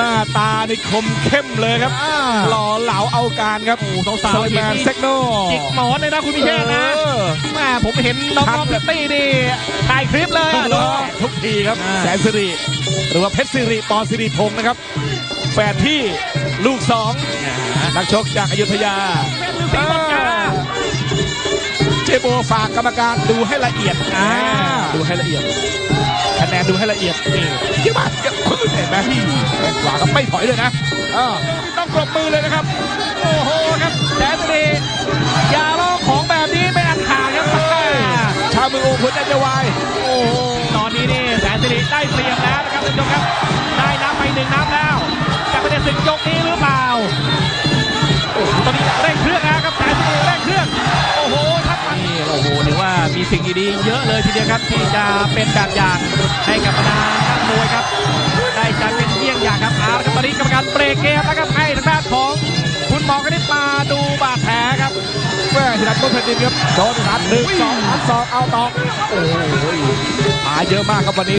หน้าตาในคมเข้มเลยครับอ่าหล่อเหลาเอาการครับโอ้สาวสๆไลเห็แมนนนี่เซกโนจิกหมอนเลยนะคุณพิเชษนะเออแม่ผมเห็นน้องๆพิตตี้นี่ถ่ายคลิปเลยทุกอะรดูอบทุกทีครับอ่าแสนสิริ หรือว่าเพชรสิริปอสิริพงศ์นะครับ แฝดพี่ลูกสองนักชกจากอยุธยาเป็นฤาษีบนกาเจโบฝากกรรมการดูให้ละเอียดอ่าดูให้ละเอียดคะแนนดูให้ละเอียดนี่ยี่บ้านเห็นไหมพี่แข้ งขวาก็ไม่ถอยเลยนะอ่าต้องปรบมือเลยนะครับ โอ้โหครับแสนสิริอย่าลองของแบบนี้ไม่อันขาดครับชาวเมืองโอ่งหัวใจจะวายโอ้โหตอนนี้นี่แสนสิริได้เปรียบแล้วนะครับท่านผู้ชมครับ ได้น้ำไปหนึ่งน้ำแล้วจะไปในศึกยกนี้หรือเปล่าโอ้โหตอนนี้เร่งเครื่องนะครับแสนสิริเร่งเครื่องโอ้โหครับนี่โอ้โหถือว่ามีสิ่งดีๆเยอะเลยทีเดียวครับที่จะเป็นแบบอย่างให้กับบรรดา มอกนิษฐ์มาดูบาดแผลครับแม่หินัดบนแผ่นดินครับโดนหัดหนึ่งสองหัดสองเอาต่อโอ้โหหาเยอะมากครับวันนี้